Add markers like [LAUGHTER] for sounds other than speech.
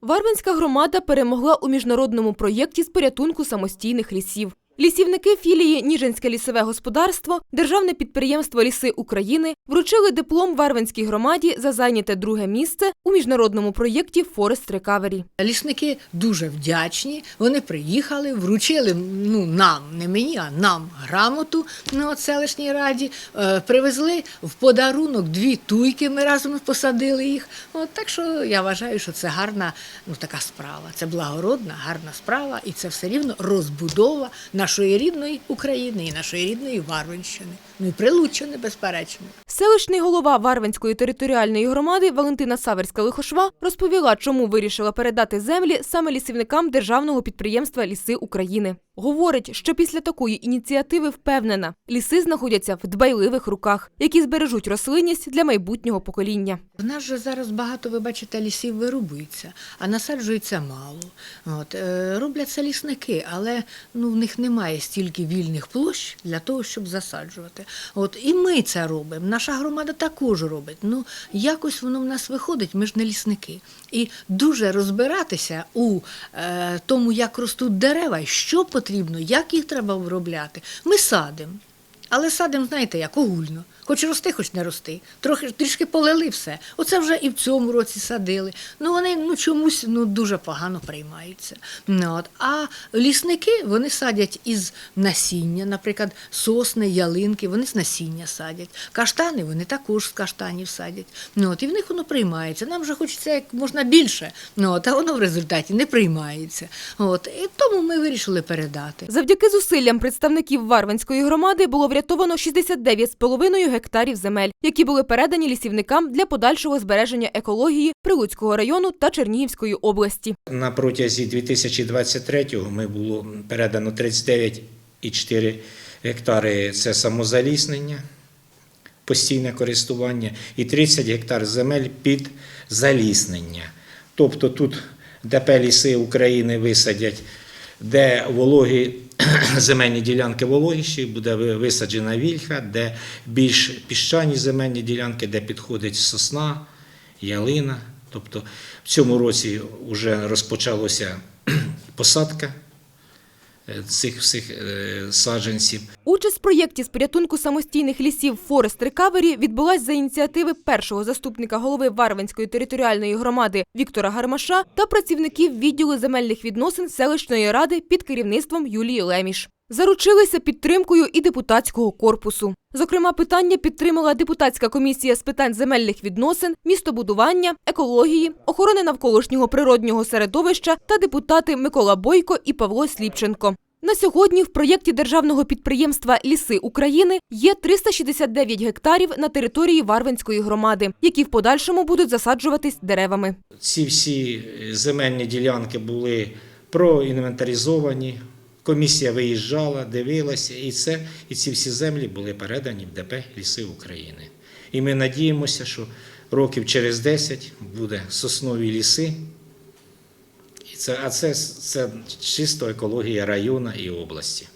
Варвинська громада перемогла у міжнародному проєкті з порятунку самостійних лісів. Лісівники філії Ніжинське лісове господарство, Державне підприємство Ліси України вручили диплом Варвинській громаді за зайняте друге місце у міжнародному проєкті Forest Recovery. Лісники дуже вдячні. Вони приїхали, вручили ну нам, не мені, а нам грамоту на селищній раді. Е, привезли в подарунок дві туйки. Ми разом посадили їх. От так що я вважаю, що це гарна ну така справа. Це благородна, гарна справа, і це все рівно розбудова нашої рідної України і нашої рідної Варвинщини. Ну і Прилуччини, безперечно. Селищний голова Варвинської територіальної громади Валентина Саверська-Лихошва розповіла, чому вирішила передати землі саме лісівникам державного підприємства Ліси України. Говорить, що після такої ініціативи впевнена, ліси знаходяться в дбайливих руках, які збережуть рослинність для майбутнього покоління. В нас же зараз багато, ви бачите, лісів вирубується, а насаджується мало. От, е, роблять лісники, але ну, в них немає стільки вільних площ для того, щоб засаджувати. От, і ми це робимо. Наша громада також робить. Ну, якось воно в нас виходить, ми ж не лісники. І дуже розбиратися у е, тому, як ростуть дерева, що потрібно, як їх треба обробляти. Ми садимо. Але садимо, знаєте, як огульно. Хоч рости, хоч не рости. Трохи трішки полили все. Оце вже і в цьому році садили. Ну вони ну чомусь ну дуже погано приймаються. Ну, от. А лісники вони садять із насіння, наприклад, сосни, ялинки, вони з насіння садять. Каштани вони також з каштанів садять. Ну, от, і в них воно приймається. Нам же хочеться як можна більше. Ну, от, а воно в результаті не приймається. От, і тому ми вирішили передати. Завдяки зусиллям представників Варвинської громади було врятовано 69,5 гектарів земель, які були передані лісівникам для подальшого збереження екології Прилуцького району та Чернігівської області. На протязі 2023-го ми було передано 39,4 гектари це самозаліснення, постійне користування, і 30 гектар земель під заліснення. Тобто тут ДП ліси України висадять, де вологі [CLEARS THROAT] земельні ділянки вологіші, буде висаджена вільха, де більш піщані земельні ділянки, де підходить сосна, ялина. Тобто в цьому році вже розпочалася [CLEARS THROAT] посадка цих всіх е, саджанців. Участь в проєкті з порятунку самостійних лісів Форест Рекавері відбулась за ініціативи першого заступника голови Варвинської територіальної громади Віктора Гармаша та працівників відділу земельних відносин селищної ради під керівництвом Юлії Леміш. Заручилися підтримкою і депутатського корпусу. Зокрема, питання підтримала депутатська комісія з питань земельних відносин, містобудування, екології, охорони навколишнього природнього середовища та депутати Микола Бойко і Павло Сліпченко. На сьогодні в проєкті державного підприємства Ліси України є 369 гектарів на території Варвинської громади, які в подальшому будуть засаджуватись деревами. Ці всі е, земельні ділянки були проінвентаризовані. Комісія виїжджала, дивилася, і це, і ці всі землі були передані в ДП Ліси України. І ми надіємося, що років через 10 буде соснові ліси. І це, а це, це чисто екологія району і області.